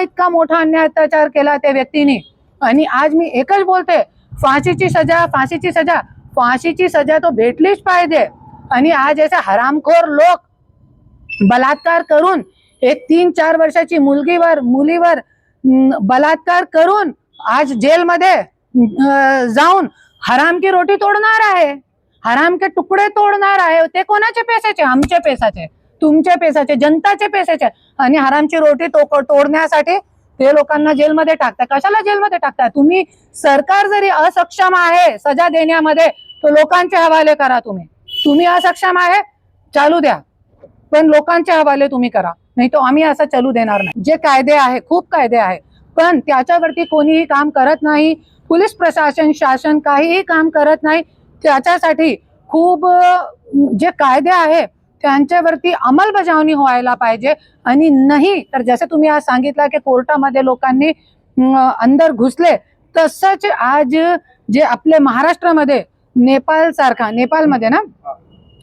इतका मोठा अन्याय अत्याचार केला त्या व्यक्तीने. आणि आज मी एकच बोलते फाशीची सजा फाशीची सजा. फाशीची सजा तो भेटलीच पाहिजे. आणि आज असे हरामखोर लोक बलात्कार करून एक तीन चार वर्षाची मुलगीवर मुलीवर बलात्कार करून आज जेलमध्ये जाऊन हराम की रोटी तोडणार आहे. हराम के तुकडे तोडणार आहे. ते कोणाचे पैशाचे? आमच्या पैशाचे. तुमच्या पैशाचे जनताचे पैशाचे. आणि हरामची रोटी तो तोडण्यासाठी ते लोकांना जेलमध्ये टाकताय. कशाला जेलमध्ये टाकताय? तुम्ही सरकार जरी असक्षम आहे सजा देण्यामध्ये तो लोकांचे हवाले करा तुम्ही. तुम्ही असक्षम आहे चालू द्या. पण लोकांचे हवाले तुम्ही करा. नाही तो आम्ही असं चालू देणार नाही. जे कायदे आहे खूप कायदे आहे. पण त्याच्यावरती कोणीही काम करत नाही. पोलीस प्रशासन शासन काहीही काम करत नाही. त्याच्यासाठी खूप जे कायदे आहे त्यांच्यावरती अंमलबजावणी व्हायला पाहिजे. आणि नाही तर जसं तुम्ही आज सांगितलं की कोर्टामध्ये लोकांनी अंदर घुसले तसंच आज जे आपले महाराष्ट्रामध्ये नेपाळ सारखा नेपाळमध्ये ना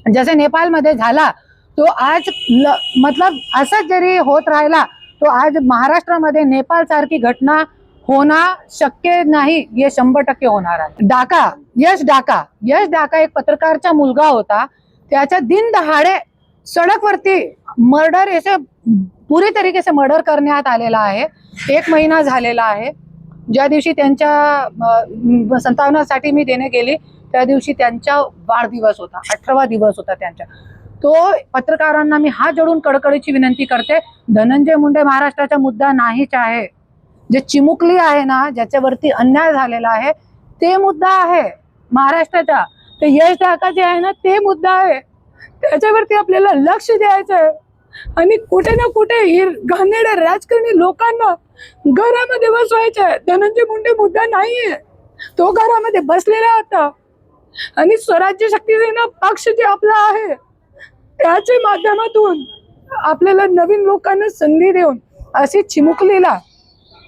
जसे नेपाळमध्ये झाला तो आज ल- मतलब असंच जरी होत राहिला तो आज महाराष्ट्रामध्ये नेपाळ सारखी घटना होणार शक्य नाही हे शंभर टक्के होणार आहे. डाका यश डाका यश डाका एक पत्रकारचा मुलगा होता. त्याच्या दिन दहाडे सडकवरती मर्डर असे पुरे तरीके से मर्डर करण्यात आलेला आहे. एक महिना झालेला आहे. ज्या दिवशी त्यांच्या संतावनासाठी मी देणे गेली त्या दिवशी त्यांचा वाढदिवस होता. अठरावा दिवस होता त्यांचा. तो पत्रकारांना मी हात जोडून कडकडीची विनंती करते. धनंजय मुंडे महाराष्ट्राचा मुद्दा नाहीच आहे. जे चिमुकली आहे ना ज्याच्यावरती अन्याय झालेला आहे ते मुद्दा आहे. महाराष्ट्राचा ते यश ढाका जे आहे ना ते मुद्दा आहे. त्याच्यावरती आपल्याला लक्ष द्यायचं आहे आणि कुठे ना कुठे ही घाणेरड्या राजकारणी लोकांना घरामध्ये बसवायचं आहे धनंजय मुंडे मुद्दा नाहीये. तो घरामध्ये बसलेला होता. आणि स्वराज्य शक्ती सेना पक्ष जे आपला आहे त्याच्या माध्यमातून आपल्याला नवीन लोकांना संधी देऊन अशी चिमुकलेला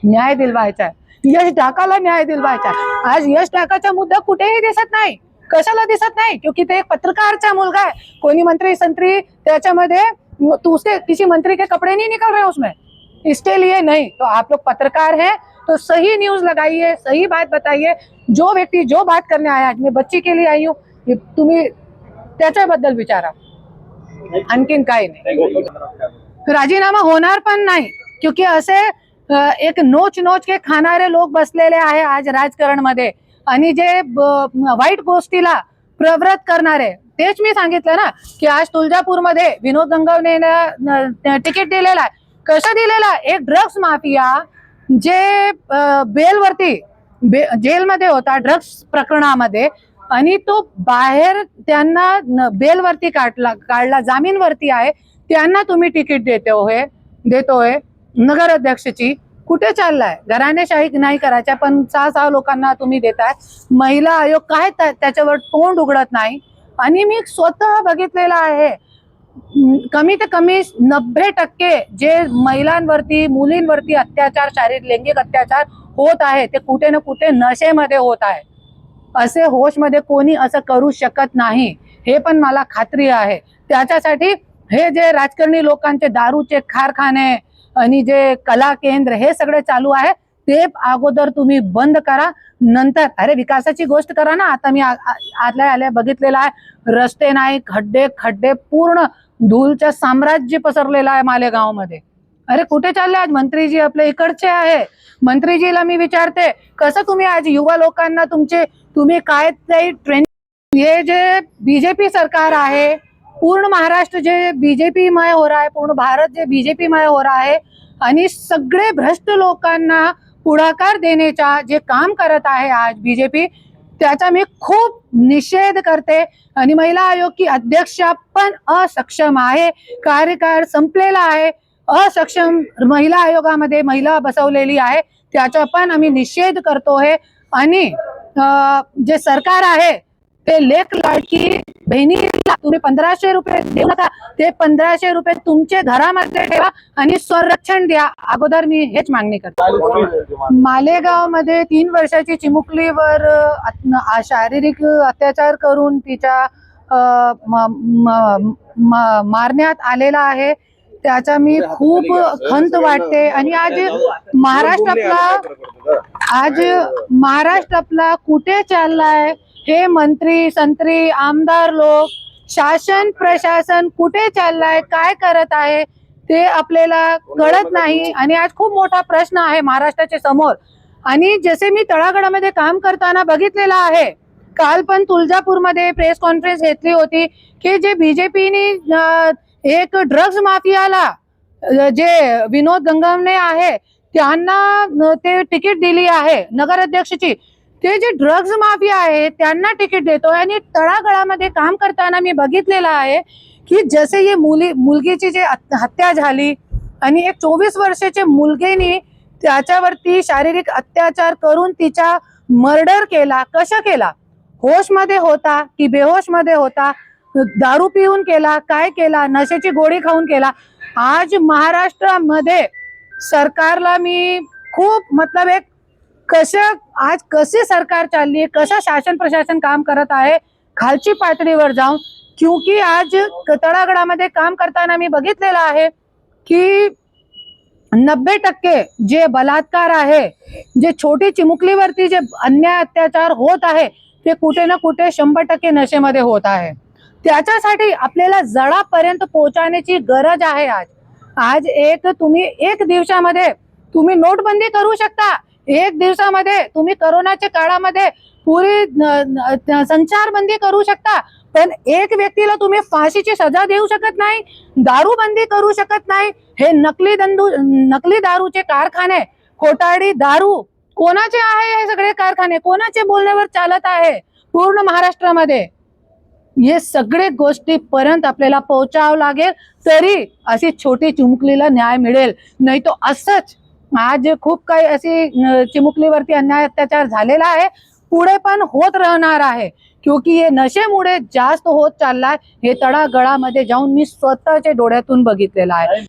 न्याय दिलवायचा आहे यश ढाकाला न्याय दिलवायचा आहे आज यश ढाकाचा मुद्दा कुठेही दिसत नाही. कशाला दिसत नाही? क्योंकि ते एक पत्रकारचा मुलगा आहे. कोणी मंत्री संत्री त्याच्यामध्ये तो उसके किसी मंत्री के कपड़े नहीं निकल रहे उसमें. इसके लिए नहीं. तो आप लोग पत्रकार हैं तो सही न्यूज लगाइए सही बात बताइए. जो व्यक्ती जो बात करने आया आज मैं बच्ची के लिए आई हूँ तुम्ही त्याच्याबद्दल विचारा. आणखीन काही नाही. राजीनामा होणार पण नाही क्योंकि असे एक नोच नोच के खाणारे लोक बसलेले आहे आज राजकारणमध्ये. आणि जे ब- वाईट गोष्टीला प्रवृत्त करणारे तेच मी सांगितलं ना की आज तुळजापूरमध्ये विनोद गंगवने तिकीट दिलेलं आहे. कसं दिलेलं आहे? एक ड्रग्स माफिया जे बेलवरती बे जेलमध्ये होता ड्रग्स प्रकरणामध्ये आणि तो बाहेर त्यांना बेलवरती काढला काढला जामीनवरती आहे त्यांना तुम्ही तिकीट देते हे देतोय नगराध्यक्षची. कुठे चाललाय? घराणेशाही नाही करायच्या पण सहा सहा लोकांना तुम्ही देताय. महिला आयोग काय त्याच्यावर तोंड उघडत नाही. आणि मी स्वतः बघितलेलं आहे. कमी ते कमी नब्बे टक्के जे महिलांवरती मुलींवरती अत्याचार शारीरिक लैंगिक अत्याचार होत आहे ते कुठे ना कुठे नशेमध्ये होत आहे. असे होशमध्ये कोणी असं करू शकत नाही. हे पण मला खात्री आहे. त्याच्यासाठी हे जे राजकारणी लोकांचे दारूचे कारखाने आणि जे कला केंद्र हे सगळे चालू आहे ते अगोदर तुम्ही बंद करा. नंतर अरे विकासाची गोष्ट करा ना. आता मी आ- आतल्या आल्या बघितलेलं आहे रस्ते नाही खड्डे खड्डे पूर्ण धूलच्या साम्राज्य पसरलेलं आहे मालेगावमध्ये. अरे कुठे चालले आज? मंत्रीजी आपले इकडचे आहे. मंत्रीजीला मी विचारते कसं तुम्ही आज युवा लोकांना तुमचे तुम्ही काय ते ट्रेन हे जे बीजेपी सरकार आहे पूर्ण महाराष्ट्र जे बीजेपी मय हो रहा है पूर्ण भारत जे बीजेपी मय हो रहा है आणि सगळे भ्रष्ट लोकांना पुढाकार देण्याचा जे काम करत आहे आज बीजेपी त्याचा मी खूप निषेध करते. आणि महिला आयोग की अध्यक्षा पण असक्षम आहे. कार्यकाळ संपलेला आहे. असक्षम महिला आयोगामध्ये महिला बसवलेली आहे. त्याचा पण आम्ही निषेध करतो आहे आणि जे सरकार आहे ते लेख लाडकी बहिणीला तुम्ही पंधराशे रुपये देऊ नका. ते पंधराशे रुपये तुमचे घरामध्ये ठेवा आणि संरक्षण द्या. अगोदर मी हेच मागणी करते. मालेगावमध्ये तीन वर्षाची चिमुकलीवर शारीरिक अत्याचार करून तिच्या मारण्यात आलेला आहे. त्याचा मी खूप खंत वाटते. आणि आज महाराष्ट्र आपला आज महाराष्ट्र आपला कुठे चाललाय? हे मंत्री संत्री आमदार लोक शासन प्रशासन कुठे चाललाय काय करत आहे ते आपल्याला कळत नाही. आणि आज खूप मोठा प्रश्न आहे महाराष्ट्राच्या समोर. आणि जसे मी तळागडामध्ये काम करताना बघितलेलं आहे काल पण तुळजापूरमध्ये प्रेस कॉन्फरन्स घेतली होती की जे बीजेपीने एक ड्रग्ज माफियाला जे विनोद गंगमने आहे त्यांना ते तिकीट दिली आहे नगराध्यक्षची. ते जे ड्रग्ज माफिया आहे त्यांना तिकीट देतोय आणि तळागळामध्ये काम करताना मी बघितलेलं आहे की जसे ही मुली मुलगीची जे हत्या झाली आणि एक चोवीस वर्षाचे मुलगीने त्याच्यावरती शारीरिक अत्याचार करून तिचा मर्डर केला. कशा केला? होशमध्ये होता की बेहोशमध्ये होता? दारू पिऊन केला? काय केला? नशेची गोळी खाऊन केला? आज महाराष्ट्रामध्ये सरकारला मी खूप मतलब एक कसं आज कसे सरकार चालली कसं शासन प्रशासन काम करत आहे? खालची पातळीवर जाऊन क्योंकि आज तळागडामध्ये काम करताना मी बघितलेलं आहे की नब्बे टक्के जे बलात्कार आहे जे छोटी चिमुकलीवरती जे अन्याय अत्याचार होत आहे ते कुठे ना कुठे शंभर टक्के नशेमध्ये होत आहे. त्याच्यासाठी आपल्याला जळापर्यंत पोहोचण्याची गरज आहे आज. आज एक तुम्ही एक दिवसामध्ये तुम्ही नोटबंदी करू शकता. एक दिवसामध्ये तुम्ही करोनाच्या काळामध्ये पुरी संचारबंदी करू शकता पण एक व्यक्तीला तुम्ही फाशीची सजा देऊ शकत नाही दारूबंदी करू शकत नाही हे नकली दंदू नकली दारूचे कारखाने खोटाडी दारू कोणाचे आहे हे सगळे कारखाने कोणाचे बोलण्यावर चालत आहे पूर्ण महाराष्ट्रामध्ये? हे सगळे गोष्टी पर्यंत आपल्याला पोहोचावं लागेल तरी अशी छोटी चुमकलीला न्याय मिळेल नाही तो असंच आज खूप काही अशी चिमुकलीवरती अन्याय अत्याचार झालेला आहे. पुढे पण होत राहणार आहे. क्योंकि हे नशेमुळे जास्त होत चाललाय. हे तळागळामध्ये जाऊन मी स्वतःच्या डोळ्यातून बघितलेलं आहे.